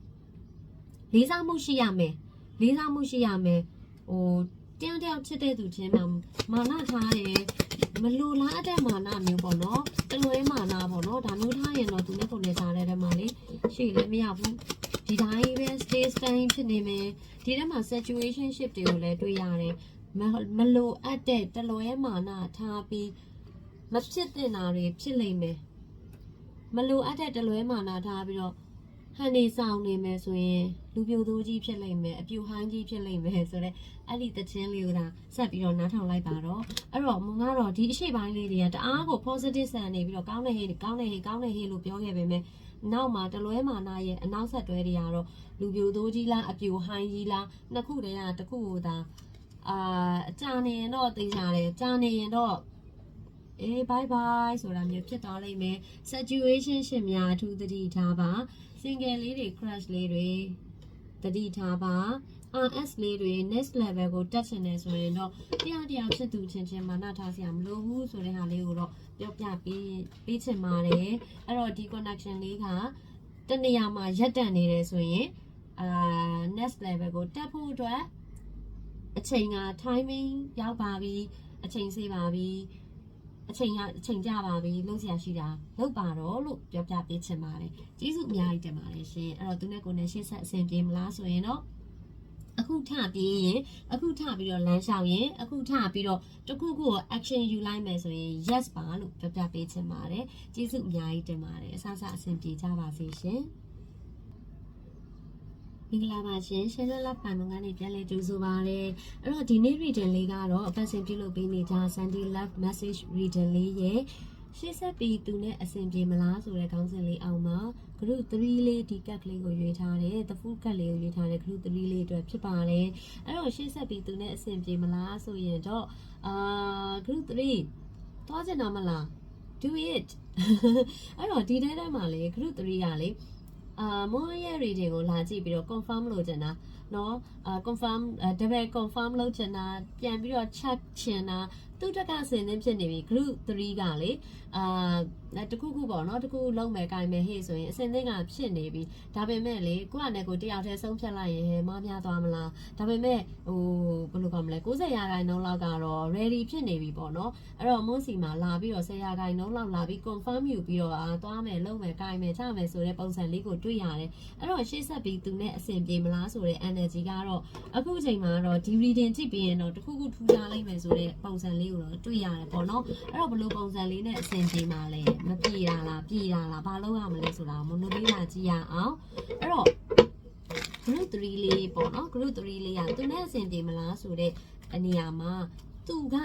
S1: လေးစားမှုရှိရမယ်လေးစားမှုရှိရမယ်ဟို တယောက်တယောက်ချစ်တဲ့သူချင်းမှာမာနထားတယ်မလိုလားတဲ့မာနမျိုးပေါ့နော်တလွဲမာနပေါ့နော်ဒါမျိုးထားရင်တော့သူနဲ့ပုံနဲ့စားတဲ့ထဲမှာလေရှိလည်းမရဘူးဒီတိုင်းပဲ stay stand ဖြစ်နေမယ်ဒီထဲမှာ situation ship တွေကိုလည်းတွေ့ရတယ်မမလိုအပ်တဲ့တလော်ရဲ့မာနထားပြီးမဖြစ်တဲ့နာတွေဖြစ်လိမ့်မယ်မလိုအပ်တဲ့တလွဲမာနထားပြီးတော့ဟန်နေဆောင်နေမယ်ဆိုရင် လူပြိုသူကြီးဖြစ်လိမ့်မယ်အပြူဟိုင်းကြီးဖြစ်လိမ့်မယ်ဆိုတော့အဲ့ဒီတခြင်းလေးကိုဒါဆက်ပြီးတော့နားထောင်လိုက်ပါတော့အဲ့တော့မုံကတော့ဒီအရှိပိုင်းလေးတွေကတအားကို positive ဆန်နေပြီးတော့ကောင်းတဲ့ဟေးကောင်းတဲ့ဟေးကောင်းတဲ့ဟေးလို့ပြောခဲ့ပေမဲ့နောက်မှာတလွဲမာနာရဲ့အနောက်ဆက်တွဲတွေကတော့လူပြိုသူကြီးလားအပြူဟိုင်းကြီးလားနှစ်ခုတည်းကတစ်ခုကိုဒါအာအကြာနေရင်တော့သိကြတယ်ကြာနေရင်တော့အေး bye bye ဆိုတာမျိုးဖြစ်သွားလိမ့်မယ် situation ရှင်များအထူးသတိထားပါ single လေးတွေ crush လေးတွေ သတိထားပါ RS လေးတွေ next level ကိုတက်ချင်တယ်ဆိုရင်တော့တရားတရားဖြစ်သူချင်းချင်းမာနထားစရာမလိုဘူးဆိုတဲ့ဟာလေးကိုတော့ပြောပြပေးပေးချင်ပါတယ်အဲ့တော့ဒီ connection လေးကတနေရာမှာရက်တန့်နေတယ်ဆိုရင်အာ next level ကိုတက်ဖို့အတွက်အချိန်က timing ရောက်ပါပြီအချိန်စေးပါပြီ အချိန်ကအချိန်ကြပါပြီလုံးစရာရှိတာလောက်ပါတော့လို့ပြောပြပေးချင်ပါတယ်ကျေးဇူးအများကြီးတင်ပါတယ်ရှင်အဲ့တော့သူနဲ့ကိုယ်နဲ့ရှေ့ဆက်အဆင်ပြေမလားဆိုရင်တော့အခုထပြီးရင်အခုထပြီးတော့လမ်းလျှောက်ရင်အခုထပြီးတော့တခုခုကို action ယူလိုက်မယ်ဆိုရင် yes ပါလို့ပြောပြပေးချင်ပါတယ်ကျေးဇူးအများကြီးတင်ပါတယ်အဆအဆအဆင်ပြေကြပါစေရှင်မ င်္ဂလာပါရှင်ရှယ်လပ်ပန်ကနေပြန်လည်ကြိုဆိုပါရစေအဲ့တော့ဒီနေ့ reading လေးကတော့အပတ်စဉ်ပြုလုပ်ပေးနေကြ Sandy Love Message Reading လေးရဲ့ရှေ့ဆက်ပြီးသူနဲ့အဆင်ပြေမလားဆိုတဲ့ခေါင်းစဉ်လေးအောင်မှာ group 3လေးဒီကတ်လေးကိုရွေးထားတယ်။ the full ကတ်လေးကိုရွေးထားတယ် group 3လေးအတွက်ဖြစ်ပါတယ်။အဲ့တော့ရှေ့ဆက်ပြီးသူနဲ့အဆင်ပြေမလားဆိုရင်တော့အာ group 3သွားချင်တာမလား do it အဲ့တော့ဒီထဲထဲမှာလေ group 3ကလေ အာမောရဲ့ reading ကိုလာကြည့်ပြီးတော့ confirm လုပ်ချင်တာเนาะအာ confirm double confirm လုပ်ချင်တာပြန်ပြီးတော့ check ချင်တာ သူတက်ကဆင်သင်းဖြစ်နေပြီ group 3ကလေအာတခုခုပေါ့နော်တခုလုံးမယ်ကိုင်မယ်ဟေ့ဆိုရင်အဆင်သင်းကဖြစ်နေပြီဒါပေမဲ့လေကိုယ့်အနေကိုတယောက်တည်းဆုံးဖြတ်လိုက်ရင်မများသွားမလားဒါပေမဲ့ဟိုဘယ်လိုကောင်းမလဲ90ရာခိုင်နှုန်းလောက်ကတော့ ready ဖြစ်နေပြီပေါ့နော်အဲ့တော့မွန်းစီမှာလာပြီးတော့10ရာခိုင်နှုန်းလောက်လာပြီး confirm ယူပြီးတော့အာသွားမယ်လုံးမယ်ကိုင်မယ်ချမယ်ဆိုတဲ့ပုံစံလေးကိုတွေ့ရတယ်အဲ့တော့ရှေ့ဆက်ပြီးသူနဲ့အဆင်ပြေမလားဆိုတဲ့ energy ကတော့အခုချိန်မှာတော့ reading ကြည့်ပြီးရင်တော့တခုခုထူကြလိုက်မယ်ဆိုတဲ့ပုံစံလေးကိုတော့တွေ့ရတယ်ပေါ့နော်အဲ့တော့ဘယ်လိုပုံစံလေးနဲ့အဆင်ပြေမှာလဲမပြေတာလားပြေတာလားဘာလုပ်ရမလဲဆိုတာမနိုလေးလာကြည့်ရအောင်အဲ့တော့ group 3လေးပေါ့နော် group 3လေးကသူနဲ့အဆင်ပြေမလားဆိုတဲ့အနေရာမှာသူက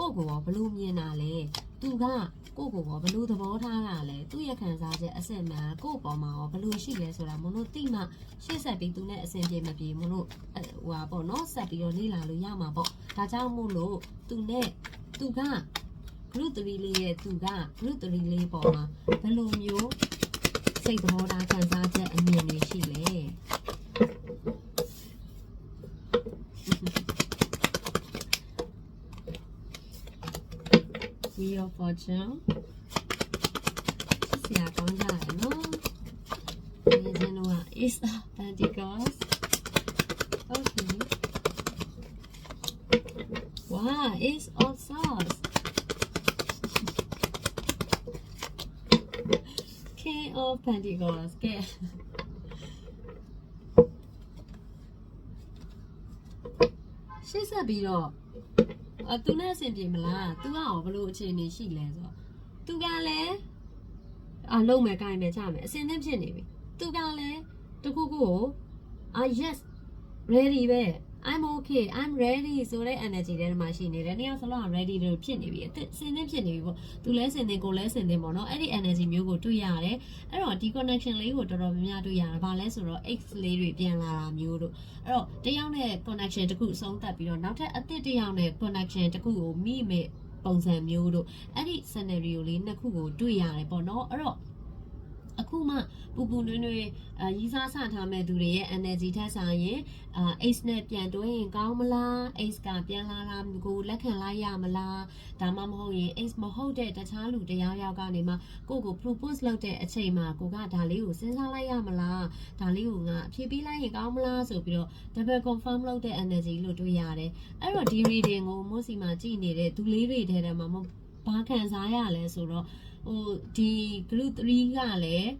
S1: ကိုယ့်ကိုယ်ရောဘယ်လိုမြင်တာလဲသူကကိုယ့်ကိုယ်ရောဘယ်လိုသဘောထားတာလဲသူ့ရဲ့ခံစားချက်အစစ်မှန်ကိုယ့်ပေါ်မှာရောဘယ်လိုရှိလဲဆိုတာမလို့တိမှရှေ့ဆက်ပြီးသူနဲ့အဆင်ပြေမပြေမလို့ဟိုဟာပေါ့နော်ဆက်ပြီးတော့လေ့လာလို့ရမှာပေါ့ဒါကြောင့်မို့လို့သူနဲ့သူက group 3လေးရဲ့သူက group 3လေးပေါ်မှာဘယ်လိုမျိုးစိတ်သဘောထားခံစားချက်အမြင်တွေရှိလဲ Wheel of Fortune ဆရာကောင်းကြတယ်နော်ဒီဇင်က is of Pentacles okay wow is of Swords King of Pentacles ကဲရှေ့ဆက်ပြီးတော့ အသူနဲ့အဆင်ပြေမလားသူကရောဘယ်လိုအခြေအနေရှိလဲဆိုတော့သူကလည်းအလုံးမယ်ကိုင်းမယ်ချမယ်အဆင်သင့်ဖြစ်နေပြီသူကလည်းတခုခုကိုအာ yes ready ပဲ I'm okay I'm ready ဆိုတဲ့ energy ထဲမှာရှိနေတယ်။နှစ်ယောက်စလုံးက ready လို့ဖြစ်နေပြီ။အသက်စင်သင်းဖြစ်နေပြီပေါ့။သူလဲစင်သင်းကိုလဲစင်သင်းပေါ့နော်။အဲ့ဒီ energy မျိုးကိုတွေ့ရတယ်။အဲ့တော့ဒီ connection လေးကိုတော်တော်များများတွေ့ရတယ်။ဘာလဲဆိုတော့ X လေးတွေပြန်လာတာမျိုးတို့။အဲ့တော့တယောက်နဲ့ connection တစ်ခုအဆုံးသတ်ပြီးတော့နောက်ထပ်အသစ်တစ်ယောက်နဲ့ connection တစ်ခုကိုမိမဲ့ပုံစံမျိုးတို့အဲ့ဒီ scenario လေးနှစ်ခုကိုတွေ့ရတယ်ပေါ့နော်။အဲ့တော့ အခုမှပူပူနွေးနွေးအာရီးစားဆထားမဲ့သူတွေရဲ့ energy ထက်ဆိုင်ရင်အာ ace နဲ့ပြန်တွဲရင်ကောင်းမလား ace ကပြန်လာတာကိုလက်ခံလိုက်ရမလားဒါမှမဟုတ်ရင် ace မဟုတ်တဲ့တခြားလူတရားယောက်ကနေမှကိုယ့်ကို propose လုပ်တဲ့အချိန်မှာကိုကဒါလေးကိုစဉ်းစားလိုက်ရမလားဒါလေးကိုငါအဖြေပေးလိုက်ရင်ကောင်းမလားဆိုပြီးတော့ double confirm လုပ်တဲ့ energy လို့တွေ့ရတယ်အဲ့တော့ဒီ reading ကိုမို့စီမှာကြည့်နေတဲ့သူလေးတွေထဲထဲမှာဘာခံစားရလဲဆိုတော့ ဟိုဒီ group 3ကလည်း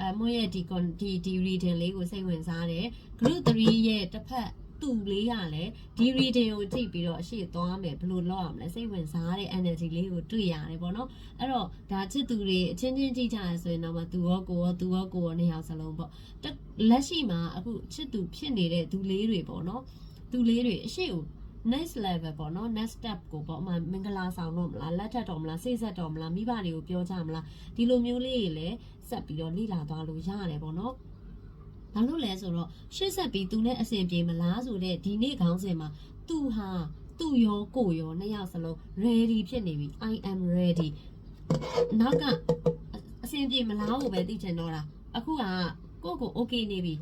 S1: အဲမွေးရဲ့ဒီ con ဒီဒီ reading လေးကိုစိတ်ဝင်စားတယ် group 3ရဲ့တစ်ဖက်သူ့လေးရလဲဒီ reading ကိုကြည့်ပြီးတော့အရှိသွားမယ်ဘယ်လိုလုပ်ရမလဲစိတ်ဝင်စားတဲ့ energy လေးကိုတွေ့ရတယ်ပေါ့နော်အဲ့တော့ဒါချစ်သူတွေအချင်းချင်းကြည့်ကြရဆိုရင်တော့မှသူရောကိုရောသူရောကိုရောနှစ်ယောက်စလုံးပေါ့တက်လက်ရှိမှာအခုချစ်သူဖြစ်နေတဲ့သူလေးတွေပေါ့နော်သူလေးတွေအရှိကို next level ပေါ့နော် next step ကိုပေါ့အမှမင်္ဂလာဆောင်တော့မလားလက်ထပ်တော့မလားစိတ်ဆက်တော့မလားမိဘတွေကိုပြောကြမလားဒီလိုမျိုးလေးတွေလည်းဆက်ပြီးတော့လိလာသွားလို့ရတယ်ပေါ့နော်ဘာလို့လဲဆိုတော့ရှေ့ဆက်ပြီးသူနဲ့အဆင်ပြေမလားဆိုတဲ့ဒီနေ့ခေါင်းစဉ်မှာသူဟာသူ့ရောကိုယ်ရောနှစ်ယောက်စလုံး ready ဖြစ်နေပြီ I am ready နောက်ကအအဆင်ပြေမလားကိုပဲသိချင်တော့တာအခုကကိုယ့်ကို okay နေပြီ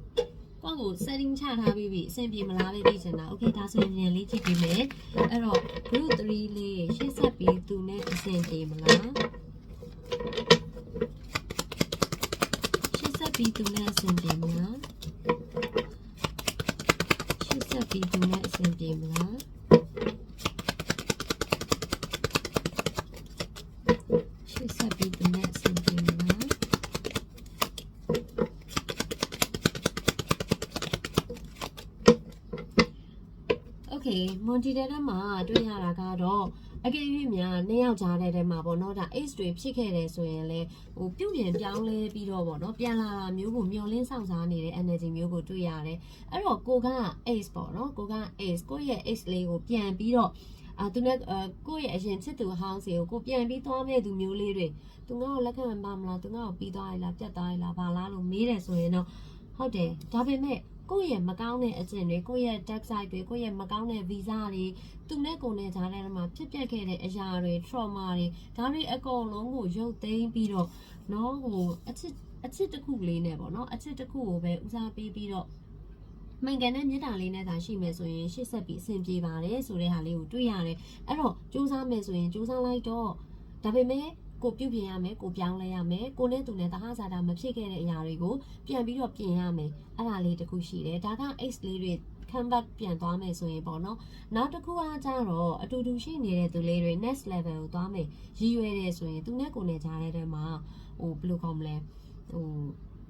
S1: ကိုယ့်ကို setting ချထားပြီးပြီအဆင်ပြေမလားပဲသိချင်တာ okay ဒါဆိုရင်ပြန်လေးကြည့်ပြီးမယ်အဲ့တော့ group 3လေးရှေ့ဆက်ပြီးသူနဲ့အဆင်ပြေမလားရှေ့ဆက်ပြီးသူနဲ့အဆင်ပြေမလားရှေ့ဆက်ပြီးသူနဲ့အဆင်ပြေမလားရှေ့ဆက်ပြီးသူနဲ့အဆင်ပြေမလား လေမွန်တီတဲထဲမှာတွေ့ရတာကတော့အကယ်၍များနှစ်ယောက်ကြားတဲ့ထဲမှာပေါ့နော်ဒါ ace တွေဖြစ်ခဲ့တယ်ဆိုရင်လေဟိုပြုတ်ပြင်ပြောင်းလဲပြီးတော့ပေါ့နော်ပြန်လာတာမျိုးကိုမျောလင်းဆောင်စားနေတဲ့ energy မျိုးကိုတွေ့ရတယ်အဲ့တော့ကိုက ace ပေါ့နော်ကိုက ace ကိုရဲ့ ace လေးကိုပြန်ပြီးတော့အာသူနဲ့ကိုယ့်ရဲ့အရင်ချစ်သူဟောင်းစီကိုကိုပြန်ပြီးသွားမဲ့သူမျိုးလေးတွေသူငါ့ကိုလက်ခံမှာမလားသူငါ့ကိုပြီးသွားရလားပြတ်သွားရလားဘာလားလို့မေးတယ်ဆိုရင်တော့ဟုတ်တယ်ဒါပေမဲ့ ကိုယ့်ရဲ့မကောင်းတဲ့အကျင့်တွေကိုယ့်ရဲ့ dark side တွေကိုယ့်ရဲ့မကောင်းတဲ့ visa တွေသူနဲ့ကိုယ်နဲ့ကြားထဲမှာဖြစ်ပျက်ခဲ့တဲ့အရာတွေ trauma တွေဒါတွေအကုန်လုံးကိုရုပ်သိမ်းပြီးတော့နော်ဟိုအချစ်အချစ်တစ်ခုလေးနဲ့ပေါ့နော်အချစ်တစ်ခုကိုပဲဦးစားပေးပြီးတော့မှန်ကန်တဲ့မြေတားလေးနဲ့သာရှိမယ်ဆိုရင်ရှေ့ဆက်ပြီးအဆင်ပြေပါတယ်ဆိုတဲ့ဟာလေးကိုတွေ့ရတယ်အဲ့တော့စူးစမ်းမယ်ဆိုရင်စူးစမ်းလိုက်တော့ဒါပေမဲ့ ကိုပြုတ်ပြင်ရမယ်ကိုပြောင်းလဲရမယ်ကိုနဲ့သူနဲ့တဟဇာတာမဖြစ်ခဲ့တဲ့အရာတွေကိုပြန်ပြီးတော့ပြင်ရမယ်အဲ့ဒါလေးတစ်ခုရှိတယ်ဒါက X လေးတွေ comeback ပြန်သွားမယ်ဆိုရင်ပေါ့နော်နောက်တစ်ခုအားကြတော့အတူတူရှိနေတဲ့သူလေးတွေ next level ကိုသွားမယ်ရည်ရွယ်တယ်ဆိုရင်သူနဲ့ကိုနဲ့ကြားတဲ့ထဲမှာဟိုဘယ်လိုကောင်းမလဲဟို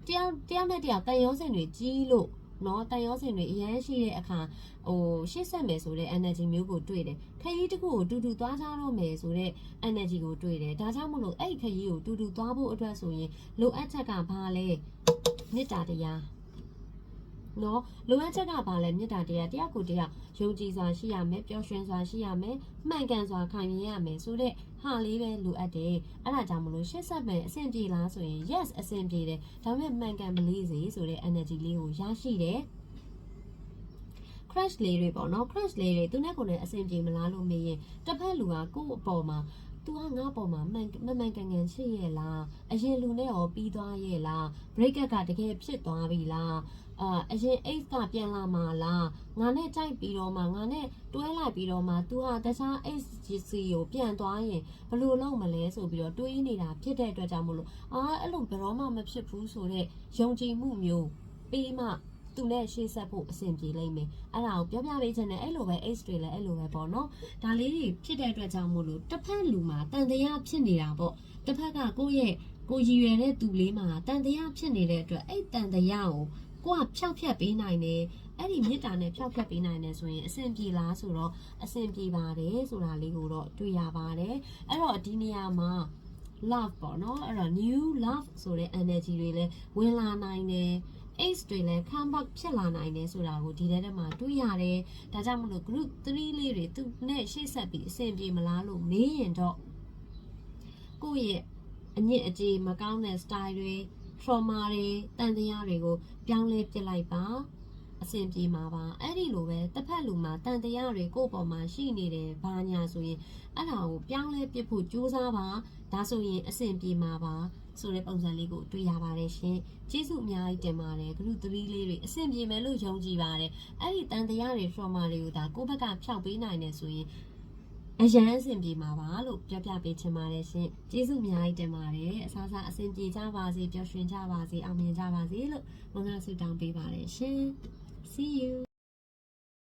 S1: တယောက်တယောက်နဲ့တယောက်တန်ရုံးစင်တွေကြီးလို့ နော်တန်ရောစင်တွေအရန်ရှိတဲ့အခါဟိုရှေ့ဆက်မယ်ဆိုတဲ့ energy မျိုးကိုတွေ့တယ်ခရီးတစ်ခုကိုတူတူသွားကြတော့မယ်ဆိုတဲ့ energy ကိုတွေ့တယ်ဒါကြောင့်မလို့အဲ့ဒီခရီးကိုတူတူသွားဖို့အတွက်ဆိုရင်လိုအပ်ချက်ကဘာလဲမေတ္တာတရားနော်လိုအပ်ချက်ကဘာလဲမေတ္တာတရားတရားကိုတရားယုံကြည်စွာရှိရမယ်ပျော်ရွှင်စွာရှိရမယ်မှန်ကန်စွာခံရရမယ်ဆိုတဲ့ ဟာလေးပဲလိုအပ်တယ်အဲ့ဒါကြောင့်မလို့ရှေ့ဆက်မယ်အဆင်ပြေလားဆိုရင် yes အဆင်ပြေတယ်ဒါပေမဲ့မှန်ကန်မလေးစေဆိုတဲ့ energy လေးကိုရရှိတယ် crash လေးတွေပေါ့နော် crash လေးတွေသူနဲ့ကိုယ်နဲ့အဆင်ပြေမလားလို့မေးရင်တစ်ဖက်လူကကိုယ့်အပေါ်မှာသူကငါ့ပေါ်မှာမှန်မမှန်ကန်ကန်ချစ်ရဲ့လားအရင်လူနဲ့ရောပြီးသွားရဲ့လား break up ကတကယ်ဖြစ်သွားပြီလား အာအရင် X ကပြန်လာမှာလားငါနဲ့တိုက်ပြီးတော့မှငါနဲ့တွဲလိုက်ပြီးတော့မှ तू ဟာတခြား XGC ကိုပြန်သွားရင်ဘယ်လိုလုပ်မလဲဆိုပြီးတော့တွေးနေတာဖြစ်တဲ့အတွက်ကြောင့်မလို့အာအဲ့လိုဘယ်တော့မှမဖြစ်ဘူးဆိုတော့ယုံကြည်မှုမျိုးပြီးမှသူနဲ့ရှေ့ဆက်ဖို့အဆင်ပြေလိမ့်မယ်အဲ့ဒါကိုပြောပြပေးချင်တယ်အဲ့လိုပဲ X တွေလည်းအဲ့လိုပဲပေါ့နော်ဒါလေးတွေဖြစ်တဲ့အတွက်ကြောင့်မို့လို့တစ်ဖက်လူမှာတန်တရားဖြစ်နေတာပေါ့တစ်ဖက်ကကိုယ့်ရဲ့ကိုရည်ရွယ်တဲ့သူလေးမှာတန်တရားဖြစ်နေတဲ့အတွက်အဲ့တန်တရားကို ကိုကဖျောက်ဖျက်ပေးနိုင်တယ်အဲ့ဒီမေတ္တာနဲ့ဖျောက်ဖျက်ပေးနိုင်တယ်ဆိုရင်အဆင်ပြေလားဆိုတော့အဆင်ပြေပါတယ်ဆိုတာလေးကိုတော့တွေ့ရပါတယ်အဲ့တော့ဒီနေရာမှာ love ပေါ့နော်အဲ့တော့ new love ဆိုတဲ့ energy တွေလည်းဝင်လာနိုင်တယ် ace တွေလည်း comeback ဖြစ်လာနိုင်တယ်ဆိုတာကိုဒီထဲထဲမှာတွေ့ရတယ်ဒါကြောင့်မလို့ group 3လေးတွေသူနဲ့ရှေ့ဆက်ပြီးအဆင်ပြေမလားလို့မေးရင်တော့ကိုယ့်ရဲ့အညစ်အကြေးမကောင်းတဲ့ style တွေ trauma တွေတန်တရားတွေကို ပြောင်းလဲပစ်လိုက်ပါအဆင်ပြေမှာပါအဲ့ဒီလိုပဲတစ်ဖက်လူမှာတန်တရားတွေကိုယ့်ပေါ်မှာရှိနေတယ်ဘာညာဆိုရင်အဲ့ဒါကိုပြောင်းလဲပစ်ဖို့ကြိုးစားပါဒါဆိုရင်အဆင်ပြေမှာပါဆိုတဲ့ပုံစံလေးကိုတွေ့ရပါတယ်ရှင်ကျေးဇူးအများကြီးတင်ပါတယ် group 3လေးတွေအဆင်ပြေမယ်လို့ယုံကြည်ပါတယ်အဲ့ဒီတန်တရားတွေ trauma တွေကိုဒါကိုယ့်ဘက်ကဖျောက်ပေးနိုင်တယ်ဆိုရင် အရန်အဆင်ပြေမှာပါလို့ပြောပြပေးချင်ပါတယ်ရှင်ကျေးဇူးအများကြီးတင်ပါတယ်အစားစားအဆင်ပြေကြပါစေပျော်ရွှင်ကြပါစေအောင်မြင်ကြပါစေလို့မင်္ဂလာဆုတောင်းပေးပါတယ်ရှင် see you